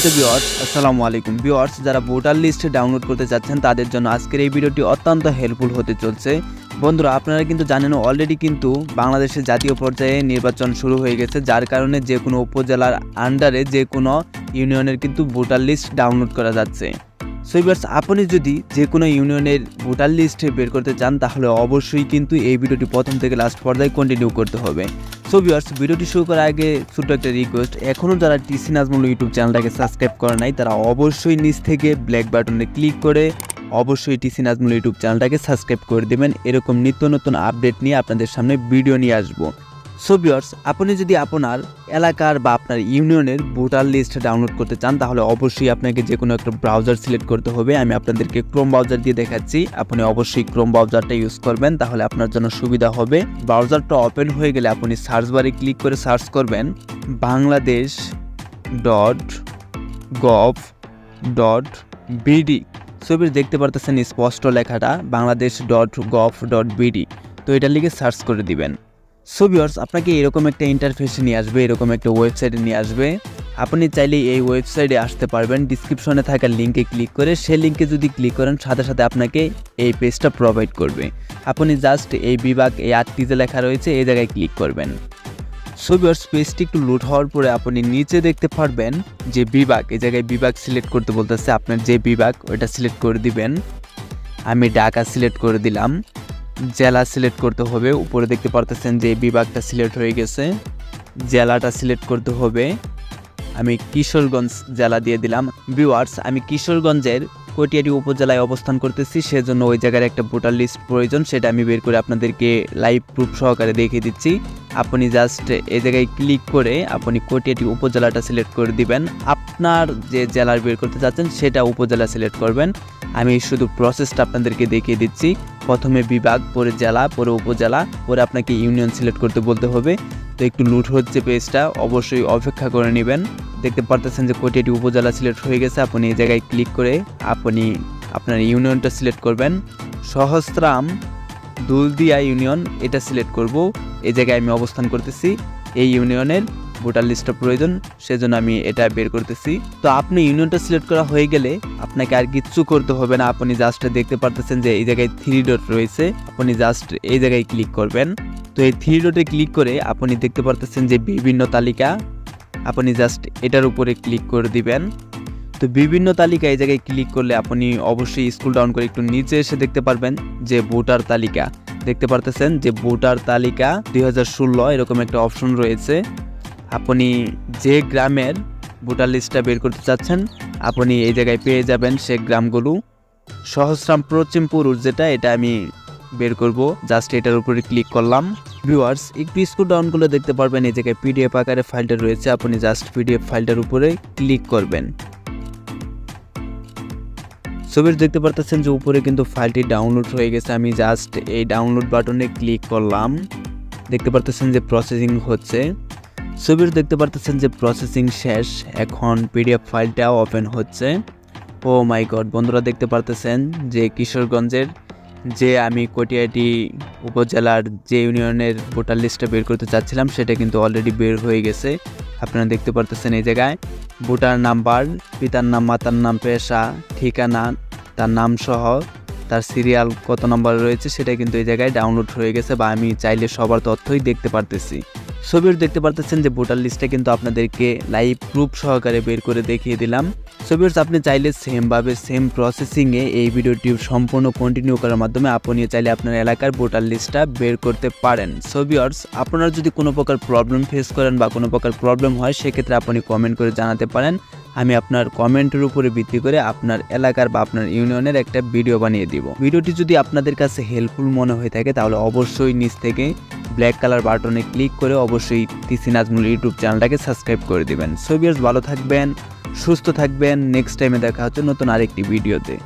সম্মানিত ভিউয়ার্স, আসসালামু আলাইকুম। ভিউয়ার্স, যারা ভোটার লিস্ট ডাউনলোড করতে চাচ্ছেন, তাদের জন্য আজকের এই ভিডিওটি অত্যন্ত হেল্পফুল হতে চলছে। বন্ধুরা, আপনারা কিন্তু জানেন অলরেডি কিন্তু বাংলাদেশের জাতীয় পর্যায়ে নির্বাচন শুরু হয়ে গেছে, যার কারণে যে কোনো উপজেলার আন্ডারে যে কোনো ইউনিয়নের কিন্তু ভোটার লিস্ট ডাউনলোড করা যাচ্ছে। সো ভিউয়ার্স আপনি যদি যে কোনো ইউনিয়নের ভোটার লিস্ট বের করতে চান, তাহলে অবশ্যই কিন্তু এই ভিডিওটি প্রথম থেকে লাস্ট পর্যায়ে কন্টিনিউ করতে হবে। সো ভিউয়ার্স ভিডিওটি শুরু করার আগে ছোট্ট একটা রিকোয়েস্ট এখনও যারা টিসি নাজমুল ইউটিউব চ্যানেলটাকে সাবস্ক্রাইব করে নাই, তারা অবশ্যই নিচ থেকে ব্ল্যাক বাটনে ক্লিক করে অবশ্যই টিসি নাজমুল ইউটিউব চ্যানেলটাকে সাবস্ক্রাইব করে দেবেন। এরকম নিত্য নতুন আপডেট নিয়ে আপনাদের সামনে ভিডিও নিয়ে আসব। সো ভিউয়ার্স আপনি যদি আপনার এলাকার বা আপনার ইউনিয়নের ভোটার লিস্ট ডাউনলোড করতে চান, তাহলে অবশ্যই আপনাকে যে কোনো একটা ব্রাউজার সিলেক্ট করতে হবে। আমি আপনাদেরকে ক্রোম ব্রাউজার দিয়ে দেখাচ্ছি। আপনি অবশ্যই ক্রোম ব্রাউজারটা ইউজ করবেন, তাহলে আপনার জন্য সুবিধা হবে। ব্রাউজারটা ওপেন হয়ে গেলে আপনি সার্চ বারে ক্লিক করে সার্চ করবেন। Bangladesh dot gov dot BD ছবির দেখতে পারতেছেন স্পষ্ট লেখাটা, Bangladesh dot gov dot BD তো এটা লিখে সার্চ করে দিবেন। সো ভিউয়ার্স আপনাকে এরকম একটা ইন্টারফেসে নিয়ে আসবে, এরকম একটা ওয়েবসাইটে নিয়ে আসবে। আপনি চাইলে এই ওয়েবসাইটে আসতে পারবেন। ডিসক্রিপশনে থাকা লিঙ্কে ক্লিক করে সেই লিঙ্কে যদি ক্লিক করেন, সাথে সাথে আপনাকে এই পেজটা প্রোভাইড করবে। আপনি জাস্ট এই বিভাগ, এই আটটি যে লেখা রয়েছে, এই জায়গায় ক্লিক করবেন। সো ভিউয়ার্স পেজটি একটু লোড হওয়ার পরে আপনি নিচে দেখতে পারবেন যে বিভাগ, এই জায়গায় বিভাগ সিলেক্ট করতে বলতেছে। আপনার যে বিভাগ ওটা সিলেক্ট করে দিবেন। আমি ঢাকা সিলেক্ট করে দিলাম। জেলা সিলেক্ট করতে হবে। উপরে দেখতে পারতেছেন যে বিভাগটা সিলেক্ট হয়ে গেছে। জেলাটা সিলেক্ট করতে হবে। আমি কিশোরগঞ্জ জেলা দিয়ে দিলাম। ভিউয়ার্স, আমি কিশোরগঞ্জের কটিয়াটি উপজেলায় অবস্থান করতেছি। সেজন্য ওই জায়গার একটা ভোটার লিস্ট প্রয়োজন, সেটা আমি বের করে আপনাদেরকে লাইভ প্রুফ সহকারে দেখিয়ে দিচ্ছি। আপনি জাস্ট এই জায়গায় ক্লিক করে আপনি কটিয়াটি উপজেলাটা সিলেক্ট করে দিবেন। আপনার যে জেলার বের করতে চাচ্ছেন, সেটা উপজেলা সিলেক্ট করবেন। আমি শুধু প্রসেসটা আপনাদেরকে দেখিয়ে দিচ্ছি। প্রথমে বিভাগ, পরে জেলা, পরে উপজেলা, পরে আপনাকে ইউনিয়ন সিলেক্ট করতে বলতে হবে। তো একটু লুট হচ্ছে পেজটা অবশ্যই অপেক্ষা করে নেবেন। দেখতে পারতেছেন যে কোটিয়াটি উপজেলা সিলেক্ট হয়ে গেছে। আপনি এই জায়গায় ক্লিক করে আপনি আপনার ইউনিয়নটা সিলেক্ট করবেন। সহস্রাম দুলদিয়া ইউনিয়ন এটা সিলেক্ট করব। এই জায়গায় আমি অবস্থান করতেছি। এই ইউনিয়নের ভোটার লিস্টটা প্রয়োজন, সেজন্য আমি এটা বের করতেছি। তো আপনি ইউনিয়নটা সিলেক্ট করা হয়ে গেলে আপনাকে আর কিচ্ছু করতে হবে না, আপনি জাস্ট দেখতে পারতেছেন যে এই জায়গায় থ্রি ডট রয়েছে, আপনি জাস্ট এই জায়গায় ক্লিক করবেন। তো এই থ্রি ডটে ক্লিক করে আপনি দেখতে পারতেছেন যে বিভিন্ন তালিকা, আপনি জাস্ট এটার উপরে ক্লিক করে দিবেন। তো বিভিন্ন তালিকা এই জায়গায় ক্লিক করলে আপনি অবশ্যই স্কুল ডাউন করে একটু নিচে এসে দেখতে পারবেন যে ভোটার তালিকা। দেখতে পারতেছেন যে ভোটার তালিকা দুই হাজার ষোলো এরকম একটা অপশন রয়েছে। আপনি যে গ্রামের ভোটার লিস্টটা বের করতে চাচ্ছেন, আপনি এই জায়গায় পেয়ে যাবেন সে গ্রামগুলো। সহস্রাম পশ্চিম পুরুষ যেটা, এটা আমি বের করব। জাস্ট এটার উপরে ক্লিক করলাম। ভিউয়ার্স, একটু স্কুল ডাউন করলে দেখতে পারবেন এই জায়গায় পিডিএফ আকারে ফাইলটা রয়েছে। আপনি জাস্ট পিডিএফ ফাইলটার উপরে ক্লিক করবেন। ছবির দেখতে পারতেছেন যে উপরে কিন্তু ফাইলটি ডাউনলোড হয়ে গেছে। আমি জাস্ট এই ডাউনলোড বাটনে ক্লিক করলাম। দেখতে পারতেছেন যে প্রসেসিং হচ্ছে। ছবির দেখতে পারতেছেন যে প্রসেসিং শেষ। এখন পিডিএফ ফাইলটা ওপেন হচ্ছে। ও মাই গড বন্ধুরা দেখতে পারতেছেন যে কিশোরগঞ্জের যে আমি কটিয়াটি উপজেলার যে ইউনিয়নের ভোটার লিস্টটা বের করতে চাচ্ছিলাম, সেটা কিন্তু অলরেডি বের হয়ে গেছে। আপনারা দেখতে পারতেছেন এই জায়গায়। ভোটার নাম্বার, পিতার নাম, মাতার নাম, পেশা, ঠিকানা, তার নাম সহ তার সিরিয়াল কত নম্বর রয়েছে, সেটা কিন্তু এই জায়গায় ডাউনলোড হয়ে গেছে বা আমি চাইলে সবার তথ্যই দেখতে পারতেছি। ছবির দেখতে পারতেছেন যে ভোটার লিস্টটা কিন্তু আপনাদেরকে লাইভ প্রুফ সহকারে বের করে দেখিয়ে দিলাম। ছবির আপনি চাইলে সেমভাবে সেম প্রসেসিংয়ে এই ভিডিওটি সম্পূর্ণ কন্টিনিউ করার মাধ্যমে আপনি চাইলে আপনার এলাকার ভোটার লিস্টটা বের করতে পারেন। ছবিয়ার্স আপনারা যদি কোনো প্রকার প্রবলেম ফেস করেন বা কোনো প্রকার প্রবলেম হয়, সেক্ষেত্রে আপনি কমেন্ট করে জানাতে পারেন। আমি আপনার কমেন্টের উপরে ভিত্তি করে আপনার এলাকার বা আপনার ইউনিয়নের একটা ভিডিও বানিয়ে দিব। ভিডিওটি যদি আপনাদের কাছে হেল্পফুল মনে হয়ে থাকে, তাহলে অবশ্যই নিচ থেকে ব্ল্যাক কালার বাটনে ক্লিক করে অবশ্যই তিসি নাজমুল ইউটিউব চ্যানেলটাকে সাবস্ক্রাইব করে দিবেন। সোভিয়ার্স ভালো থাকবেন, সুস্থ থাকবেন। নেক্সট টাইমে দেখা হচ্ছে নতুন আরেকটি ভিডিওতে